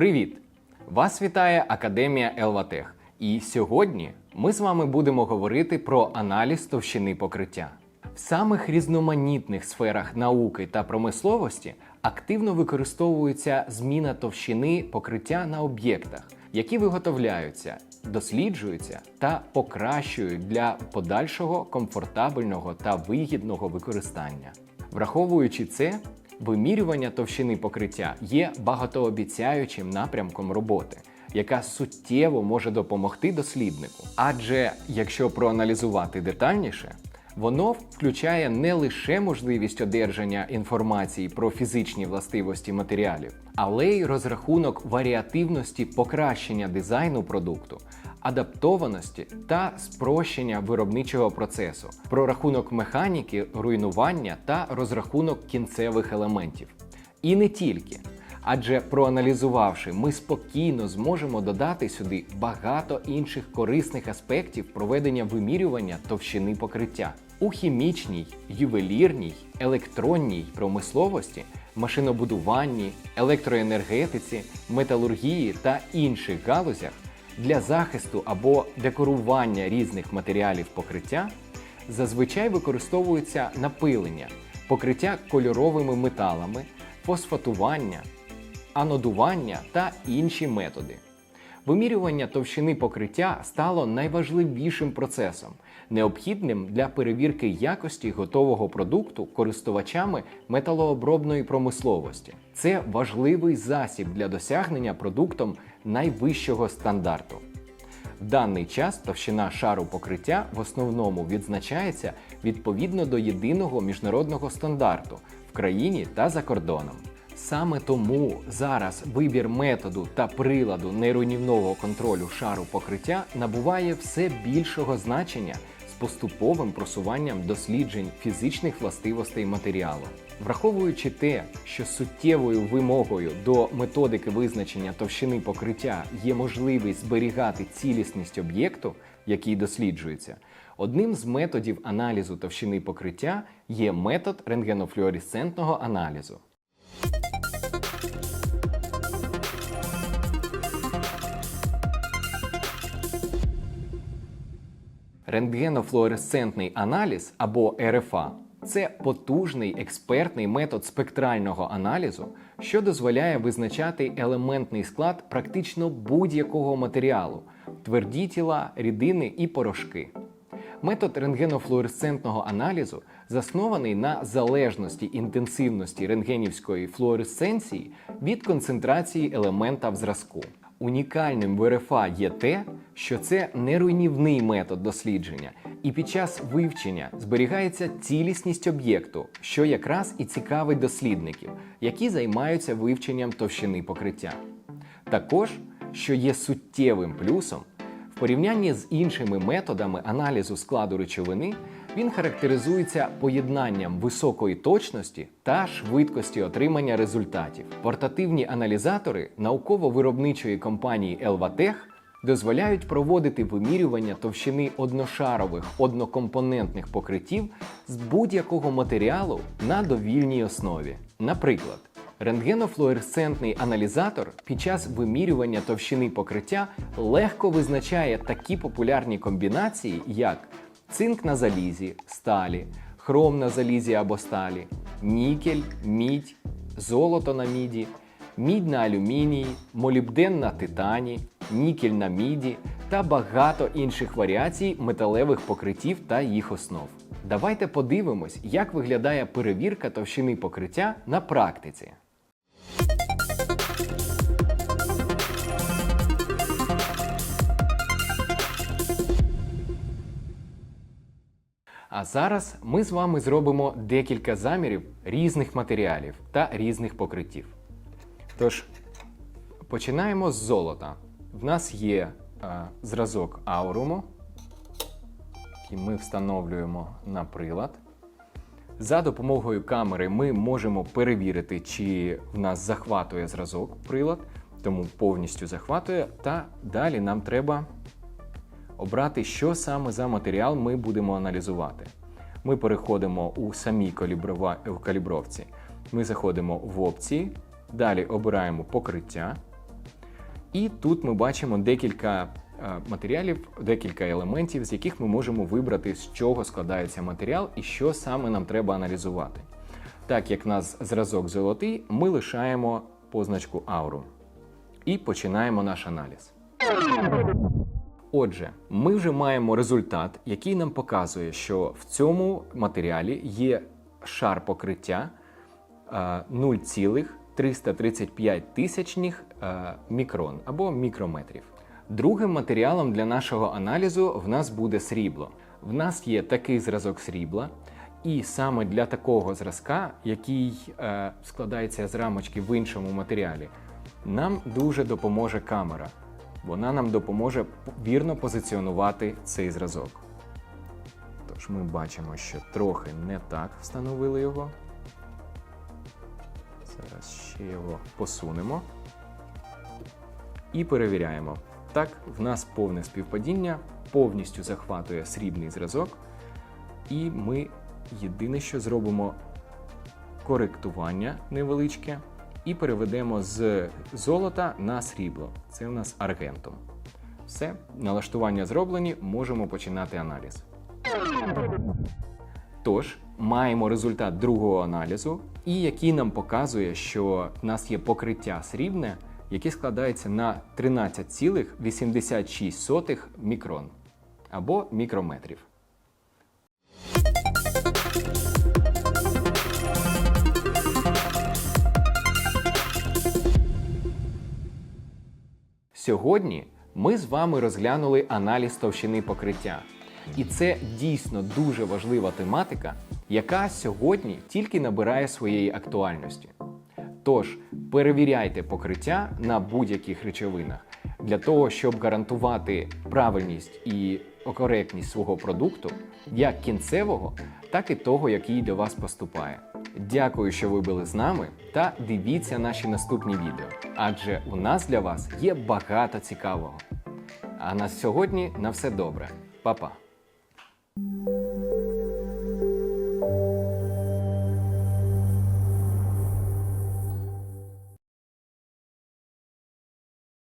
Привіт! Вас вітає Академія Елватех. І сьогодні ми з вами будемо говорити про аналіз товщини покриття. В самих різноманітних сферах науки та промисловості активно використовується зміна товщини покриття на об'єктах, які виготовляються, досліджуються та покращують для подальшого комфортабельного та вигідного використання. Враховуючи це, вимірювання товщини покриття є багатообіцяючим напрямком роботи, яка суттєво може допомогти досліднику. Адже якщо проаналізувати детальніше, воно включає не лише можливість одержання інформації про фізичні властивості матеріалів, але й розрахунок варіативності покращення дизайну продукту, адаптованості та спрощення виробничого процесу, прорахунок механіки, руйнування та розрахунок кінцевих елементів. І не тільки. Адже проаналізувавши, ми спокійно зможемо додати сюди багато інших корисних аспектів проведення вимірювання товщини покриття. У хімічній, ювелірній, електронній промисловості, машинобудуванні, електроенергетиці, металургії та інших галузях для захисту або декорування різних матеріалів покриття зазвичай використовується напилення, покриття кольоровими металами, фосфатування, анодування та інші методи. Вимірювання товщини покриття стало найважливішим процесом, необхідним для перевірки якості готового продукту користувачами металообробної промисловості. Це важливий засіб для досягнення продуктом найвищого стандарту. В даний час товщина шару покриття в основному відзначається відповідно до єдиного міжнародного стандарту в країні та за кордоном. Саме тому зараз вибір методу та приладу нейронівного контролю шару покриття набуває все більшого значення з поступовим просуванням досліджень фізичних властивостей матеріалу. Враховуючи те, що суттєвою вимогою до методики визначення товщини покриття є можливість зберігати цілісність об'єкту, який досліджується, одним з методів аналізу товщини покриття є метод рентгенофлюоресцентного аналізу. Рентгенофлуоресцентний аналіз або РФА це потужний експертний метод спектрального аналізу, що дозволяє визначати елементний склад практично будь-якого матеріалу, тверді тіла, рідини і порошки. Метод рентгенофлуоресцентного аналізу заснований на залежності інтенсивності рентгенівської флуоресценції від концентрації елемента в зразку. Унікальним в РФА є те, що це неруйнівний метод дослідження, і під час вивчення зберігається цілісність об'єкту, що якраз і цікавить дослідників, які займаються вивченням товщини покриття. Також, що є суттєвим плюсом, в порівнянні з іншими методами аналізу складу речовини, він характеризується поєднанням високої точності та швидкості отримання результатів. Портативні аналізатори науково-виробничої компанії Елватех дозволяють проводити вимірювання товщини одношарових однокомпонентних покриттів з будь-якого матеріалу на довільній основі. Наприклад, Рентгенофлуоресцентний аналізатор під час вимірювання товщини покриття легко визначає такі популярні комбінації, як цинк на залізі, сталі, хром на залізі або сталі, нікель, мідь, золото на міді, мідь на алюмінії, молібден на титані, нікель на міді та багато інших варіацій металевих покриттів та їх основ. Давайте подивимось, як виглядає перевірка товщини покриття на практиці. А зараз ми з вами зробимо декілька замірів різних матеріалів та різних покриттів. Тож, починаємо з золота. В нас є е, зразок ауруму, який ми встановлюємо на прилад. За допомогою камери ми можемо перевірити, чи в нас захватує зразок прилад, тому повністю захватує. Та далі нам треба обрати, що саме за матеріал ми будемо аналізувати. Ми переходимо у самій калібровці. Ми заходимо в опції, далі обираємо покриття. І тут ми бачимо декілька е, матеріалів, декілька елементів, з яких ми можемо вибрати, з чого складається матеріал і що саме нам треба аналізувати. Так як нас зразок золотий, ми лишаємо позначку ауру і починаємо наш аналіз. Отже, ми вже маємо результат, який нам показує, що в цьому матеріалі є шар покриття е, 0,335 тисячних е, мікрон або мікрометрів. Другим матеріалом для нашого аналізу в нас буде срібло. В нас є такий зразок срібла, і саме для такого зразка, який е, складається з рамочки в іншому матеріалі, нам дуже допоможе камера. Вона нам допоможе вірно позиціонувати цей зразок. Тож ми бачимо, що трохи не так встановили його. Зараз ще його посунемо. І перевіряємо. Так, в нас повне співпадіння, повністю захватує срібний зразок. І ми єдине, що зробимо коректування невеличке і переведемо з золота на срібло. Це у нас аргентум. Все, налаштування зроблені, можемо починати аналіз. Тож, маємо результат другого аналізу, і який нам показує, що в нас є покриття срібне, яке складається на 13,86 мікрон або мікрометрів. Сьогодні ми з вами розглянули аналіз товщини покриття. І це дійсно дуже важлива тематика, яка сьогодні тільки набирає своєї актуальності. Тож перевіряйте покриття на будь-яких речовинах для того, щоб гарантувати правильність і коректність свого продукту, як кінцевого, так і того, який до вас поступає. Дякую, що ви були з нами, та дивіться наші наступні відео, адже у нас для вас є багато цікавого. А на сьогодні на все добре. Па-па!